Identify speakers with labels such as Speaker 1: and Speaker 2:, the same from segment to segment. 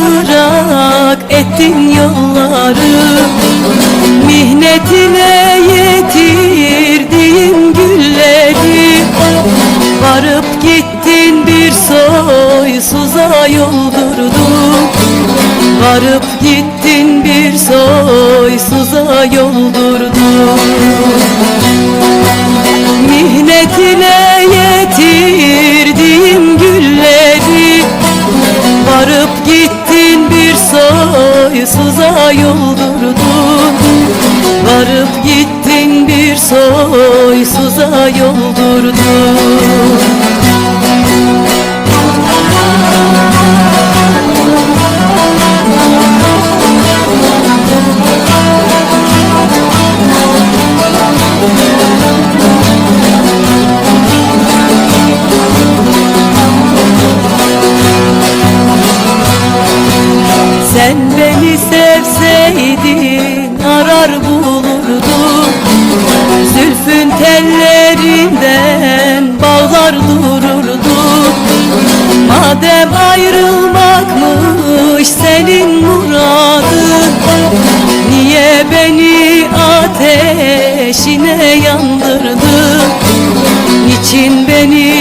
Speaker 1: ırak ettin yolları. Mihnetine yetirdiğim gülleri. Varıp gittin bir soysuza yoldurdun Varıp gittin bir soysuza yoldurdun soysuza Sen beni sevseydin arar bulurdum. Zülfün tellerinden bağlar dururdum. Madem ayrılmakmış senin muradın Niye beni ateşine yandırdın? Niçin beni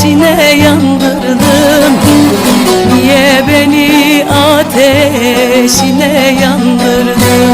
Speaker 1: ateşine yandırdın Niye beni ateşine yandırdın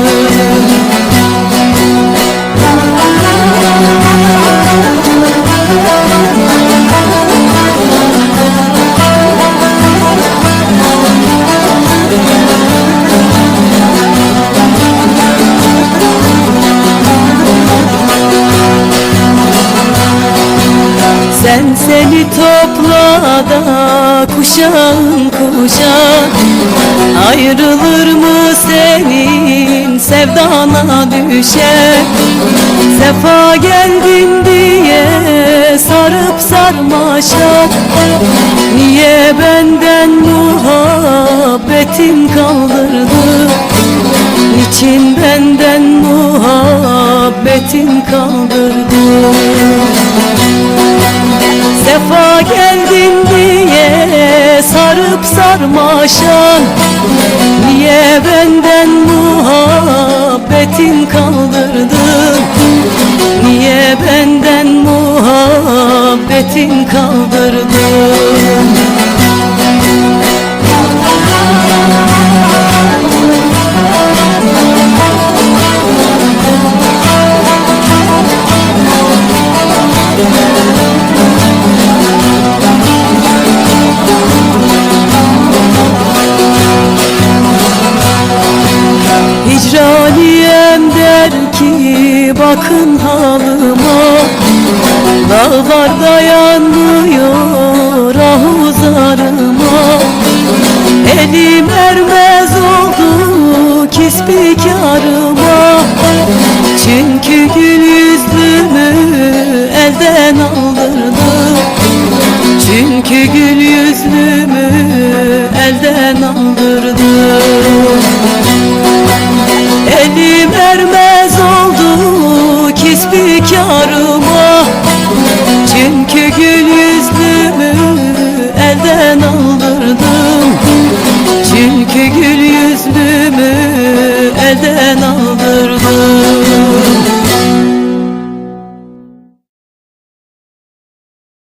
Speaker 1: seni topla da kuşağın kuşak Ayrılır mı senin sevdana düşer? Sefa geldin diye sarıp sarmaşa Niye benden muhabbetin kaldırdı? Niçin benden muhabbetin kaldırdı Sefa geldin diye sarıp sarmaşan Niye benden muhabbetin kaldırdın Niye benden muhabbetin kaldırdın Hicraniyem der ki bakın halıma Dağlar dayanmıyor neden